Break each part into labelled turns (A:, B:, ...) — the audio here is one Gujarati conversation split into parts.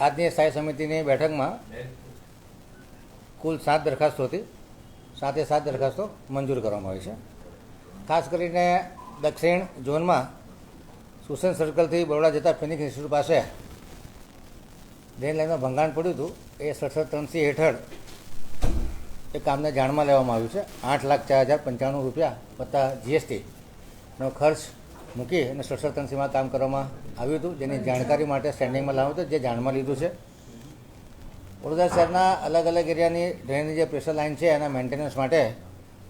A: આજની સ્થાયી સમિતિની બેઠકમાં કુલ સાત દરખાસ્તો હતી. સાતે સાત દરખાસ્તો મંજૂર કરવામાં આવી છે. ખાસ કરીને દક્ષિણ ઝોનમાં સુસેન સર્કલથી બરોડા જતા ફિનિક્સ ઇન્સ્ટિટ્યૂટ પાસે ડ્રેન લાઇનમાં ભંગાણ પડ્યું હતું. એ સડસઠ ત્રણસી હેઠળ એ કામને જાણમાં લેવામાં આવ્યું છે. આઠ લાખ ચાર હજાર પંચાણું રૂપિયા વત્તા જીએસટીનો ખર્ચ મૂકી અને સડસઠ ત્રણસીમાં કામ કરવામાં આવ્યું હતું, જેની જાણકારી માટે સ્ટેન્ડિંગમાં લાવ્યું હતું, જે જાણમાં લીધું છે. વડોદરા શહેરના અલગ અલગ એરિયાની ડ્રેનની જે પ્રેશર લાઇન છે, એના મેન્ટેનન્સ માટે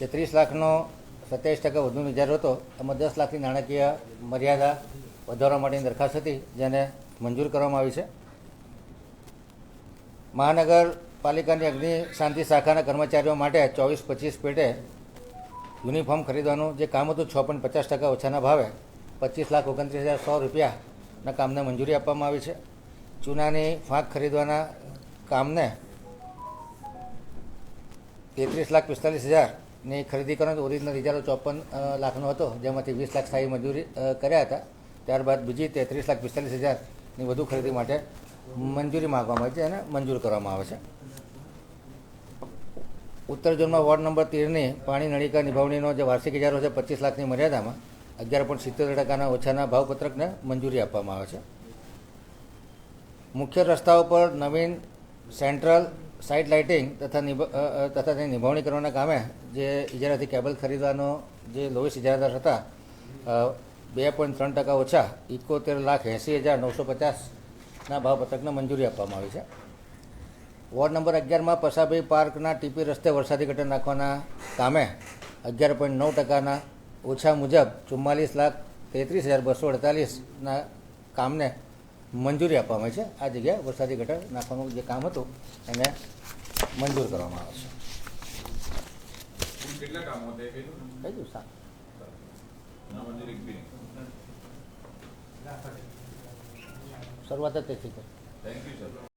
A: જે ત્રીસ લાખનો સત્યાવીસ ટકા વધુ વિચાર હતો, એમાં દસ લાખની નાણાકીય મર્યાદા વધારવા માટેની દરખાસ્ત હતી, જેને મંજૂર કરવામાં આવી છે. મહાનગરપાલિકાની અગ્નિ શાંતિ શાખાના કર્મચારીઓ માટે ચોવીસ પચીસ પેટે યુનિફોર્મ ખરીદવાનું જે કામ હતું, છ પોઈન્ટ પચાસ ટકા ઓછાના ભાવે, પચીસ લાખ ઓગણત્રીસ હજાર સો રૂપિયાના કામને મંજૂરી આપવામાં આવી છે. ચૂનાની ફાંક ખરીદવાના કામને તેત્રીસ લાખ પિસ્તાલીસ હજારની ખરીદી કરવાનો ઓરિજિનલ ઇજારો ચોપન લાખનો હતો, જેમાંથી વીસ લાખ સ્થાયી મંજૂરી કર્યા હતા. ત્યારબાદ બીજી તેત્રીસ લાખ પિસ્તાલીસ હજારની વધુ ખરીદી માટે મંજૂરી માગવામાં આવી છે અને મંજૂર કરવામાં આવે છે. ઉત્તર ઝોનમાં વોર્ડ નંબર તેરની પાણી નળિકા નિભાવણીનો જે વાર્ષિક ઇજારો છે, પચીસ લાખની મર્યાદામાં અગિયાર પોઈન્ટ સિત્તેર ટકાના ઓછાના ભાવપત્રકને મંજૂરી આપવામાં આવે છે. મુખ્ય રસ્તાઓ પર નવીન સેન્ટ્રલ સાઇટ લાઇટિંગ તથા તથા તેની નિભાવણી કરવાના કામે જે ઇજારાથી કેબલ ખરીદવાનો જે લોએસ્ટ ઇજારાદાર હતા બે પોઈન્ટ ત્રણ ટકા ઓછા ઇકોતેર લાખ એંસી હજાર નવસો પચાસના ભાવપત્રકને મંજૂરી આપવામાં આવી છે. વોર્ડ નંબર અગિયારમાં પસાભાઈ પાર્કના ટીપી રસ્તે વરસાદી ગટર નાખવાના કામે અગિયાર પોઈન્ટ નવ ટકાના ઓછા મુજબ ચુમ્માલીસ લાખ તેત્રીસ હજાર બસો અડતાલીસના કામને મંજૂરી આપવામાં આવી છે. આ જગ્યાએ વરસાદી ગટર નાખવાનું જે કામ હતું એને મંજૂર કરવામાં આવે છે.
B: કેટલા કામો.
A: શરૂઆત જ તેથી કરી.
B: Thank you sir